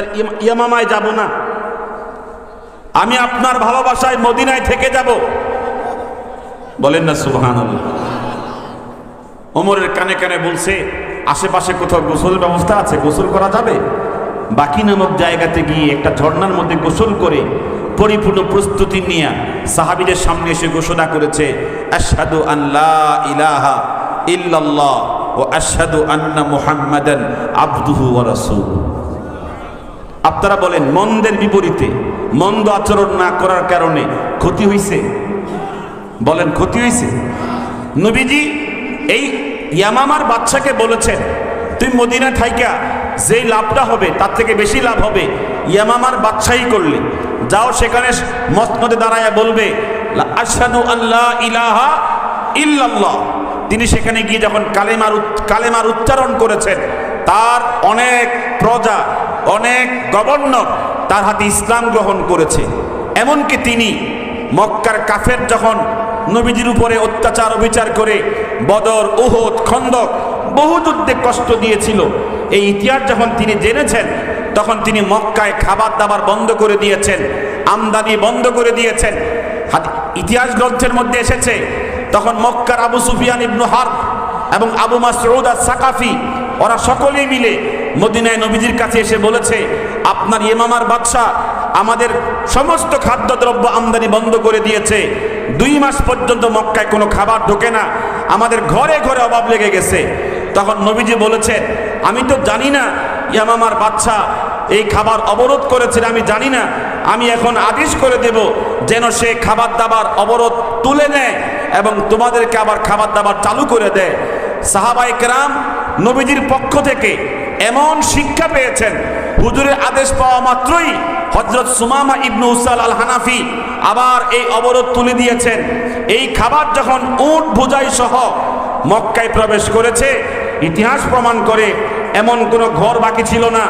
আর ইয়ামামায় যাব না। আমি আপনার ভালোবাসায় মদিনায় থেকে যাব। বলেন না সুবহান ওমরের কানে কানে বলছে, আশেপাশে কোথাও গোসলের ব্যবস্থা আছে, গোসল করা যাবে? বাকি নামক জায়গাতে গিয়ে একটা ঝর্ণার মধ্যে গোসল করে পরিপূর্ণ প্রস্তুতি নিয়ে সাহাবিদের সামনে এসে ঘোষণা করেছে, আশহাদু আল্লাহ ইলাহা ইল্লাল্লাহ ও আশহাদু আন্না মুহাম্মাদান আবদুহু ওয়া আপনারা বলেন, মন্দের বিপরীতে, মন্দ আচরণ না করার কারণে ক্ষতি হইছে? বলেন, ক্ষতি হইছে? নবীজি এই ইয়ামামার বাচ্চাকে বলেছেন, তুই মদিনা থাইকা, যেই লাভটা হবে, তার থেকে বেশি লাভ হবে। ইয়ামামার বাচ্চাই করলে যাও সেখানে মসনদে দাঁড়ায় বলবে, লা আল্লাহ ইলাহা ইল্লাল্লাহ। তিনি সেখানে গিয়ে যখন কালেমার কালেমার উচ্চারণ করেছেন, তার অনেক প্রজা অনেক গভর্নর তার হাতে ইসলাম গ্রহণ করেছে। এমনকি তিনি মক্কার কাফের যখন নবীজির উপরে অত্যাচার, অবিচার করে বদর, উহুদ, খন্দক বহু যুদ্ধে কষ্ট দিয়েছিল, এই ইতিহাস যখন তিনি জেনেছেন, তখন তিনি মক্কায় খাবার দাবার বন্ধ করে দিয়েছেন, আমদানি বন্ধ করে দিয়েছেন। ইতিহাস গ্রন্থের মধ্যে এসেছে, তখন মক্কার আবু সুফিয়ান ইবনু হার এবং আবু মাসউদ আর সাকাফি, ওরা সকলেই মিলে মদিনায় নবীজির কাছে এসে বলেছে, আপনার ইমামার বাদশাহ আমাদের সমস্ত খাদ্যদ্রব্য আমদানি বন্ধ করে দিয়েছে। দুই মাস পর্যন্ত মক্কায় কোনো খাবার ঢোকে না। আমাদের ঘরে ঘরে অভাব লেগে গেছে। তখন নবীজি বলেছেন আমি তো জানি না ইয়ামামার বাচ্চা এই খাবার অবরোধ করেছে আমি জানি না। আমি এখন আদেশ করে দেব যেন সে খাবার দাবার অবরোধ তুলে নেয় এবং তোমাদেরকে আবার খাবার দাবার চালু করে দেয়। সাহাবাই কেরাম নবীজির পক্ষ থেকে এমন শিক্ষা পেয়েছেন। হুজুরের আদেশ পাওয়া মাত্রই হজরত সুমামা ইবনু উসাল আল হানাফি আবার এই অবরোধ তুলে দিয়েছেন। এই খাবার যখন উট বোঝাই সহ মক্কায় প্রবেশ করেছে, ইতিহাস প্রমাণ করে এমন কোনো ঘর বাকি ছিল না।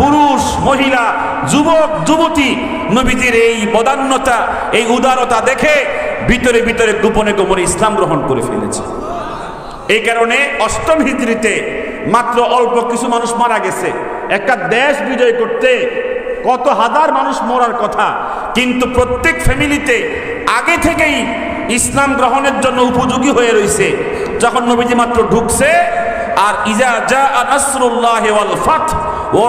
পুরুষ, মহিলা, যুবক, যুবতী নবীজির এই বদান্যতা, এই উদারতা দেখে ভিতরে ভিতরে গোপনে গোপনে ইসলাম গ্রহণ করে ফেলেছে। এই কারণে অষ্টম হিজড়িতে মাত্র অল্প কিছু মানুষ মারা গেছে। একটা দেশ বিজয় করতে কত হাজার মানুষ মরার কথা, কিন্তু প্রত্যেক ফ্যামিলিতে আগে থেকেই ইসলাম গ্রহণের জন্য উপযোগী হয়ে রয়েছে যখন নবীজি মাত্র ঢুকছে, আর ইজা জা নাসরুল্লাহ ওয়াল ফাত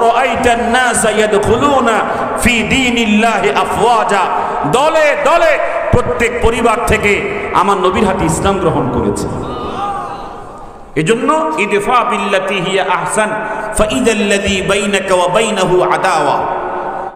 রাআইতান নাস ইয়াদখুলুনা ফি দীনিল্লাহি আফওয়াজা। দলে দলে প্রত্যেক পরিবার থেকে আমার নবীর হাতে ইসলাম গ্রহণ করেছে। এজন্য ইদফা বিল্লাতি হিয়া আহসান ফাইদাল্লাযী বাইনাকা ওয়া বাইনাহু আদাওয়া